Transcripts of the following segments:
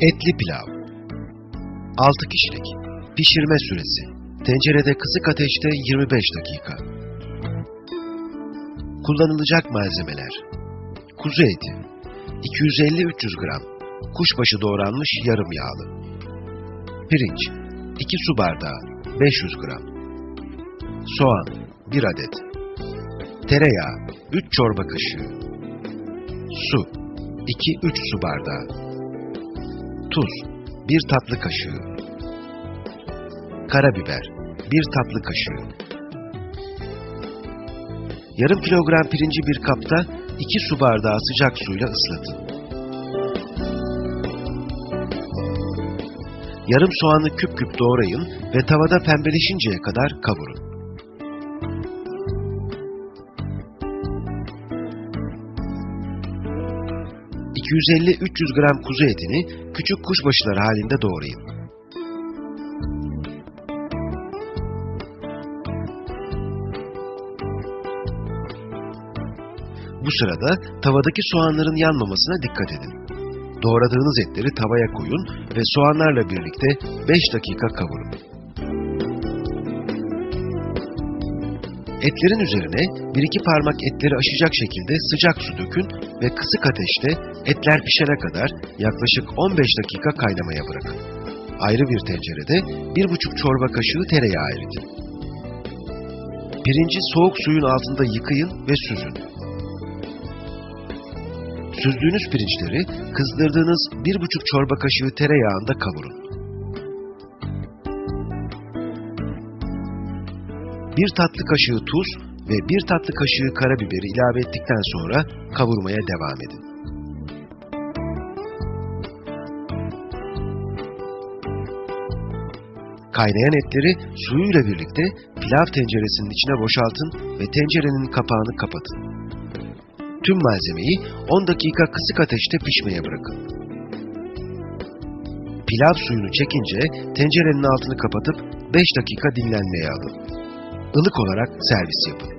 Etli pilav. 6 kişilik. Pişirme süresi. Tencerede kısık ateşte 25 dakika. Kullanılacak malzemeler. Kuzu eti. 250-300 gram. Kuşbaşı doğranmış yarım yağlı. Pirinç. 2 su bardağı. 500 gram. Soğan. 1 adet. Tereyağı. 3 çorba kaşığı. Su. 2-3 su bardağı. Tuz 1 tatlı kaşığı. Karabiber 1 tatlı kaşığı. Yarım kilogram pirinci bir kapta 2 su bardağı sıcak suyla ıslatın. Yarım soğanı küp küp doğrayın ve tavada pembeleşinceye kadar kavurun. ...250-300 gram kuzu etini küçük kuşbaşılar halinde doğrayın. Bu sırada tavadaki soğanların yanmamasına dikkat edin. Doğradığınız etleri tavaya koyun ve soğanlarla birlikte 5 dakika kavurun. Etlerin üzerine 1-2 parmak etleri aşacak şekilde sıcak su dökün ve kısık ateşte etler pişene kadar yaklaşık 15 dakika kaynamaya bırakın. Ayrı bir tencerede 1,5 çorba kaşığı tereyağı eritin. Pirinci soğuk suyun altında yıkayın ve süzün. Süzdüğünüz pirinçleri kızdırdığınız 1,5 çorba kaşığı tereyağında kavurun. Bir tatlı kaşığı tuz ve bir tatlı kaşığı karabiberi ilave ettikten sonra kavurmaya devam edin. Kaynayan etleri suyuyla birlikte pilav tenceresinin içine boşaltın ve tencerenin kapağını kapatın. Tüm malzemeyi 10 dakika kısık ateşte pişmeye bırakın. Pilav suyunu çekince tencerenin altını kapatıp 5 dakika dinlenmeye alın. Ilık olarak servis yapın.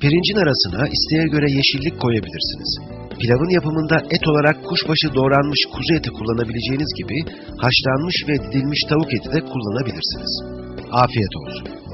Pirincin arasına isteğe göre yeşillik koyabilirsiniz. Pilavın yapımında et olarak kuşbaşı doğranmış kuzu eti kullanabileceğiniz gibi haşlanmış ve didilmiş tavuk eti de kullanabilirsiniz. Afiyet olsun.